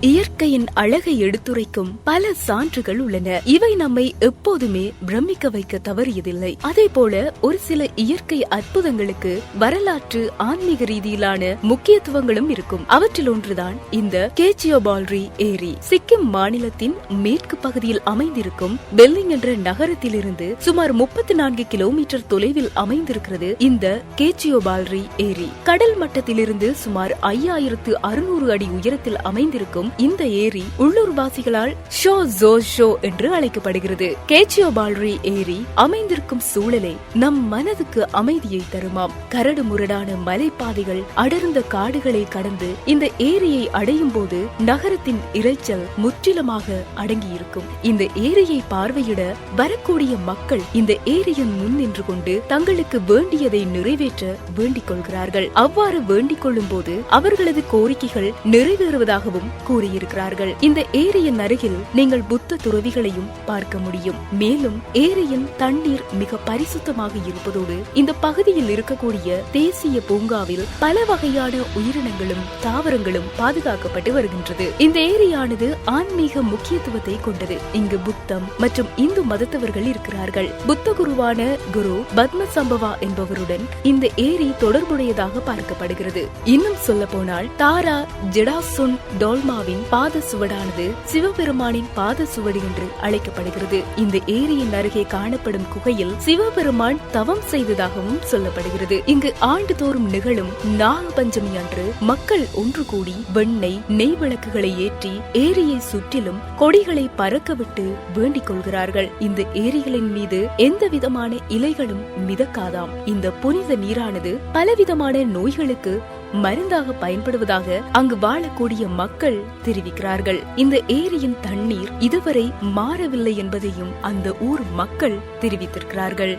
இயற்கையின் அழகை எடுத்துரைக்கும் பல சான்றுகள் உள்ளன. இவை நம்மை எப்போதுமே பிரமிக்க வைக்க தவறியதில்லை. அதே போல ஒரு சில இயற்கை அற்புதங்களுக்கு வரலாற்று ஆன்மீக ரீதியிலான முக்கியத்துவங்களும் இருக்கும். அவற்றில் ஒன்றுதான் இந்த கேச்சியோபால்ரி ஏரி. சிக்கிம் மாநிலத்தின் மேற்கு பகுதியில் அமைந்திருக்கும் பெல்லிங் என்ற நகரத்திலிருந்து சுமார் முப்பத்தி நான்கு கிலோமீட்டர் தொலைவில் அமைந்திருக்கிறது இந்த கேச்சியோபால்ரி ஏரி. கடல் மட்டத்திலிருந்து சுமார் ஐயாயிரத்து அறுநூறு அடி உயரத்தில் அமைந்திருக்கும் இந்த ஏரி உள்ளூர்வாசிகளால் ஷோ ஜோ ஷோ என்று அழைக்கப்படுகிறது. கேச்சியோபால்ரி ஏரி அமைந்திருக்கும் சூழலே நம் மனதுக்கு அமைதியை தருமாம். கரடு முரடான மலைப்பாதைகள் அடர்ந்த காடுகளை கடந்து இந்த ஏரியை அடையும் போது நகரத்தின் இறைச்சல் முற்றிலுமாக அடங்கியிருக்கும். இந்த ஏரியை பார்வையிட வரக்கூடிய மக்கள் இந்த ஏரியின் முன் நின்று கொண்டு தங்களுக்கு வேண்டியதை நிறைவேற்ற வேண்டிக் கொள்கிறார்கள் அவ்வாறு வேண்டிக் கொள்ளும் போது அவர்களது கோரிக்கைகள் நிறைவேறுவதாகவும் கூறி கூறியிருக்கிறார்கள். இந்த ஏரியின் அருகில் நீங்கள் புத்த துறவிகளையும் பார்க்க முடியும். மேலும் ஏரியின் தண்ணீர் மிக பரிசுத்தமாக இருப்பதோடு இந்த பகுதியில் இருக்கக்கூடிய தேசிய பூங்காவில் பல வகையான உயிரினங்களும் தாவரங்களும் பாதுகாக்கப்பட்டு வருகின்றது. இந்த ஏரியானது ஆன்மீக முக்கியத்துவத்தை கொண்டது. இங்கு புத்தம் மற்றும் இந்து மதத்தவர்கள் இருக்கிறார்கள். புத்த குருவான குரு பத்ம சம்பவா என்பவருடன் இந்த ஏரி தொடர்புடையதாக பார்க்கப்படுகிறது. இன்னும் சொல்ல போனால் தாரா ஜெடாசுன் டோல்மாவின் பாத சுவடானது சிவபெருமானின் பாத சுவடு என்று அழைக்கப்படுகிறது. இந்த ஏரியின் அருகே காணப்படும் குகையில் சிவபெருமான் தவம் செய்ததாகவும் சொல்லப்படுகிறது. இங்கு ஆண்டுதோறும் நிகழும் நாக பஞ்சமி அன்று மக்கள் ஒன்று கூடி வெண்ணெய் நெய் விளக்குகளை ஏற்றி ஏரியை சுற்றிலும் கொடிகளை பறக்கவிட்டு வேண்டிக் கொள்கிறார்கள். இந்த ஏரிகளின் மீது எந்த விதமான இலைகளும் மிதக்காதாம். இந்த புனித நீரானது பலவிதமான நோய்களுக்கு மருந்தாக பயன்படுவதாக அங்கு வாழக்கூடிய மக்கள் தெரிவிக்கிறார்கள். இந்த ஏரியின் தண்ணீர் இதுவரை மாறவில்லை என்பதையும் அந்த ஊர் மக்கள் தெரிவித்திருக்கிறார்கள்.